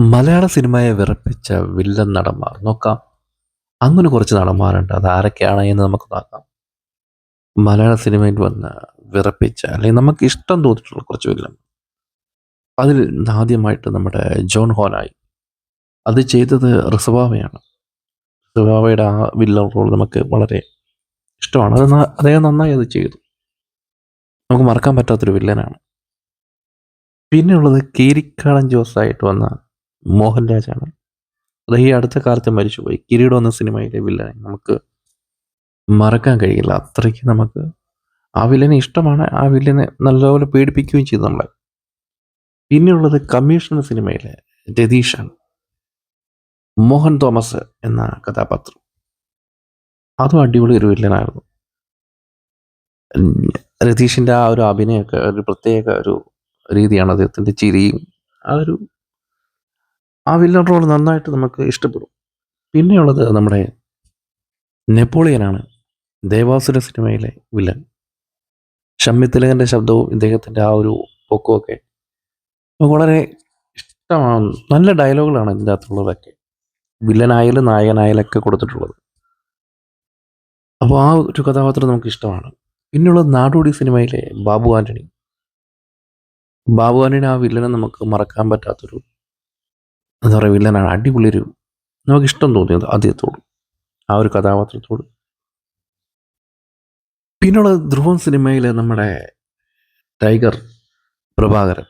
മലയാള സിനിമയെ വിറപ്പിച്ച വില്ലൻ നടന്മാർ. നോക്കാം. അങ്ങനെ കുറച്ച് നടന്മാരുണ്ട്. അത് ആരൊക്കെയാണ് എന്ന് നമുക്ക് നോക്കാം. മലയാള സിനിമയിൽ വന്ന് വിറപ്പിച്ച അല്ലെങ്കിൽ നമുക്ക് ഇഷ്ടം തോന്നിയിട്ടുള്ള കുറച്ച് വില്ലൻ. അതിൽ ആദ്യമായിട്ട് നമ്മുടെ ജോൺ ഹോനായി. അത് ചെയ്തത് റിസവാവയാണ്. റിസവാവയുടെ ആ വില്ലൻ റോൾ നമുക്ക് വളരെ ഇഷ്ടമാണ്. അത് അദ്ദേഹം നന്നായി അത് ചെയ്തു. നമുക്ക് മറക്കാൻ പറ്റാത്തൊരു വില്ലനാണ്. പിന്നെയുള്ളത് കീരിക്കാടൻ ജോസായിട്ട് വന്ന മോഹൻരാജാണ് അത് ഈ അടുത്ത കാലത്ത് മരിച്ചുപോയി. കിരീടം എന്ന സിനിമയിലെ വില്ലനെ നമുക്ക് മറക്കാൻ കഴിയില്ല. അത്രയ്ക്ക് നമുക്ക് ആ വില്ലനെ ഇഷ്ടമാണ്. ആ വില്ലനെ നല്ലപോലെ പേടിപ്പിക്കുകയും ചെയ്തു നമ്മളെ. പിന്നെയുള്ളത് കമ്മീഷണർ സിനിമയിലെ രതീഷാണ്. മോഹൻ തോമസ് എന്ന കഥാപാത്രം. അതും അടിപൊളി ഒരു വില്ലനായിരുന്നു. രതീഷിന്റെ ആ ഒരു അഭിനയമൊക്കെ ഒരു പ്രത്യേക ഒരു രീതിയാണ് അദ്ദേഹത്തിന്റെ ചിരിയും ആ ഒരു ആ വില്ലൻ റോൾ നന്നായിട്ട് നമുക്ക് ഇഷ്ടപ്പെടും. പിന്നെയുള്ളത് നമ്മുടെ നെപ്പോളിയനാണ് ദേവാസുര സിനിമയിലെ വില്ലൻ ഷമ്മി തിലകന്റെ ശബ്ദവും ഇദ്ദേഹത്തിന്റെ ആ ഒരു പൊക്കുമൊക്കെ വളരെ ഇഷ്ടമാണ്. നല്ല ഡയലോഗുകളാണ് ഇതിന്റെ അകത്തുള്ളതൊക്കെ വില്ലനായാലും നായകനായാലും ഒക്കെ കൊടുത്തിട്ടുള്ളത്. അപ്പോൾ ആ ഒരു കഥാപാത്രം നമുക്ക് ഇഷ്ടമാണ്. പിന്നെയുള്ളത് നാടോടി സിനിമയിലെ ബാബു ആന്റണി ബാബു ആന്റണി ആ വില്ലനെ നമുക്ക് മറക്കാൻ പറ്റാത്തൊരു എന്താ പറയുക വില്ലനാണ് അടിപൊളി ഒരു നമുക്ക് ഇഷ്ടം തോന്നിയത് അദ്ദേഹത്തോട് ആ ഒരു കഥാപാത്രത്തോട്. പിന്നെ ധ്രുവം സിനിമയിലെ നമ്മുടെ ടൈഗർ പ്രഭാകരൻ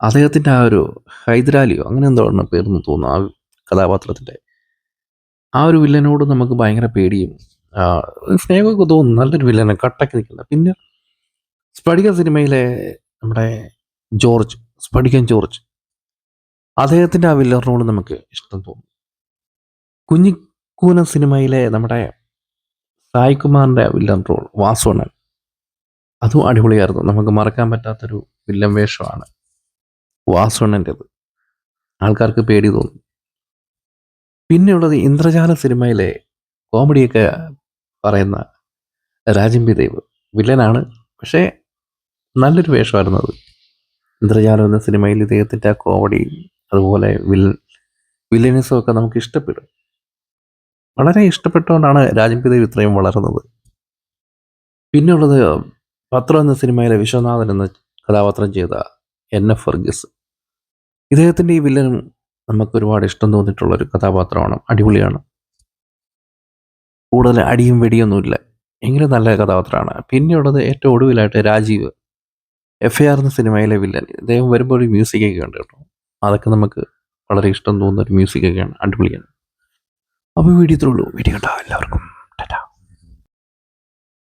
അദ്ദേഹത്തിന്റെ ആ ഒരു ഹൈദരാലിയോ അങ്ങനെ എന്തോ പേരെന്ന് തോന്നുന്നു ആ കഥാപാത്രത്തിന്റെ. ആ ഒരു വില്ലനോട് നമുക്ക് ഭയങ്കര പേടിയും സ്നേഹമൊക്കെ തോന്നും നല്ലൊരു വില്ലനെ കട്ടക്ക് നിൽക്കുന്ന പിന്നെ സ്പടിക സിനിമയിലെ നമ്മുടെ ജോർജ് സ്പടികൻ ജോർജ് അദ്ദേഹത്തിന്റെ ആ വില്ലൻ റോൾ നമുക്ക് ഇഷ്ടം തോന്നും. കുഞ്ഞിക്കൂന സിനിമയിലെ നമ്മുടെ സായികുമാറിന്റെ വില്ലൻ റോൾ വാസുണൻ അതും അടിപൊളിയായിരുന്നു. നമുക്ക് മറക്കാൻ പറ്റാത്തൊരു വില്ലൻ വേഷമാണ് വാസുണന്റെത് ആൾക്കാർക്ക് പേടി തോന്നും. പിന്നെയുള്ളത് ഇന്ദ്രജാല സിനിമയിലെ കോമഡിയൊക്കെ പറയുന്ന രാജംബി ദേവ്. വില്ലനാണ് പക്ഷേ നല്ലൊരു വേഷമായിരുന്നു അത്. ഇന്ദ്രജാലം എന്ന സിനിമയിൽ ഇദ്ദേഹത്തിന്റെ ആ കോമഡി അതുപോലെ വിൽ വില്ലനിസം ഒക്കെ നമുക്ക് ഇഷ്ടപ്പെടും. വളരെ ഇഷ്ടപ്പെട്ടുകൊണ്ടാണ് ദേവ് ഇത്രയും വളർന്നത്. പിന്നെയുള്ളത് പത്രം എന്ന സിനിമയിലെ വിശ്വനാഥൻ എന്ന കഥാപാത്രം ചെയ്ത എൻ എഫ് ഫർഗസ് ഇദ്ദേഹത്തിന്റെ ഈ വില്ലനും നമുക്ക് ഒരുപാട് ഇഷ്ടം തോന്നിയിട്ടുള്ള ഒരു കഥാപാത്രമാണ്. അടിപൊളിയാണ്. കൂടുതൽ അടിയും വെടിയൊന്നുമില്ല. എങ്കിലും നല്ല കഥാപാത്രമാണ്. പിന്നെയുള്ളത് ഏറ്റവും ഒടുവിലായിട്ട് രാജീവ് എഫ് എ ആർ എന്ന സിനിമയിലെ വില്ലൻ ഇദ്ദേഹം വരുമ്പോൾ ഒരു മ്യൂസിക്കൊക്കെ ഉണ്ട് കേട്ടോ അതൊക്കെ നമുക്ക് വളരെ ഇഷ്ടം തോന്നുന്ന ഒരു മ്യൂസിക് ഒക്കെയാണ്. അടിപൊളിയാണ്. അപ്പോൾ വീഡിയോ ഇത്രേ ഉള്ളൂ. വീഡിയോ കണ്ടോ എല്ലാവർക്കും